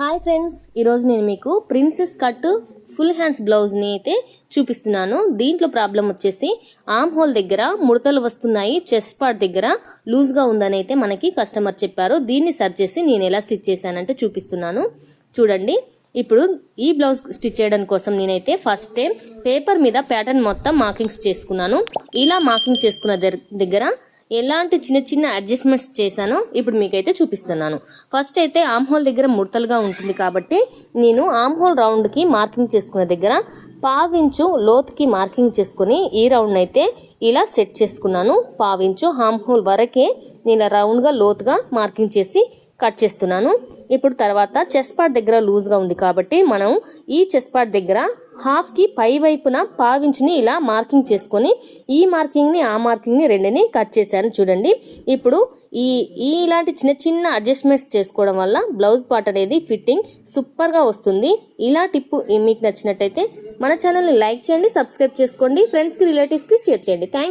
Hi friends ఈరోజు నేను మీకు ప్రిన్సెస్ కట్ ఫుల్ హ్యాండ్స్ బ్లౌజ్ని అయితే చూపిస్తున్నాను. దీంట్లో ప్రాబ్లం వచ్చేసి ఆమ్ హోల్ దగ్గర ముడతలు వస్తున్నాయి చెస్ట్ పార్ట్ దగ్గర లూజ్గా ఉందని అయితే మనకి కస్టమర్ చెప్పారు. దీన్ని సర్చ్ చేసి నేను ఎలా స్టిచ్ చేశానంటే చూపిస్తున్నాను. చూడండి ఇప్పుడు ఈ బ్లౌజ్ స్టిచ్ చేయడం కోసం నేనైతే ఫస్ట్ టైం పేపర్ మీద ప్యాటర్న్ మొత్తం మార్కింగ్స్ చేసుకున్నాను. ఇలా మార్కింగ్ చేసుకున్న దగ్గర ఎలాంటి చిన్న చిన్న అడ్జస్ట్మెంట్స్ చేశానో ఇప్పుడు మీకైతే చూపిస్తున్నాను. ఫస్ట్ అయితే ఆమ్ హోల్ దగ్గర ముడతలుగా ఉంటుంది కాబట్టి నేను ఆమ్ హోల్ రౌండ్కి మార్కింగ్ చేసుకున్న దగ్గర పావించు లోతుకి మార్కింగ్ చేసుకుని ఈ రౌండ్ అయితే ఇలా సెట్ చేసుకున్నాను. పావించు హామ్ హోల్ వరకే నేను రౌండ్గా లోతుగా మార్కింగ్ చేసి కట్ చేస్తున్నాను. ఇప్పుడు తర్వాత చెస్ట్ పార్ట్ దగ్గర లూజ్గా ఉంది కాబట్టి మనం ఈ చెస్ట్ పార్ట్ దగ్గర హాఫ్కి పై వైపున పావించుని ఇలా మార్కింగ్ చేసుకొని ఈ మార్కింగ్ని ఆ మార్కింగ్ని రెండుని కట్ చేశాను చూడండి. ఇప్పుడు ఈ ఈ ఇలాంటి చిన్న చిన్న అడ్జస్ట్మెంట్స్ చేసుకోవడం వల్ల బ్లౌజ్ పార్ట్ అనేది ఫిట్టింగ్ సూపర్గా వస్తుంది. ఇలా టిప్పు మీకు నచ్చినట్టయితే మన ఛానల్ని లైక్ చేయండి సబ్స్క్రైబ్ చేసుకోండి. ఫ్రెండ్స్కి రిలేటివ్స్కి షేర్ చేయండి. థ్యాంక్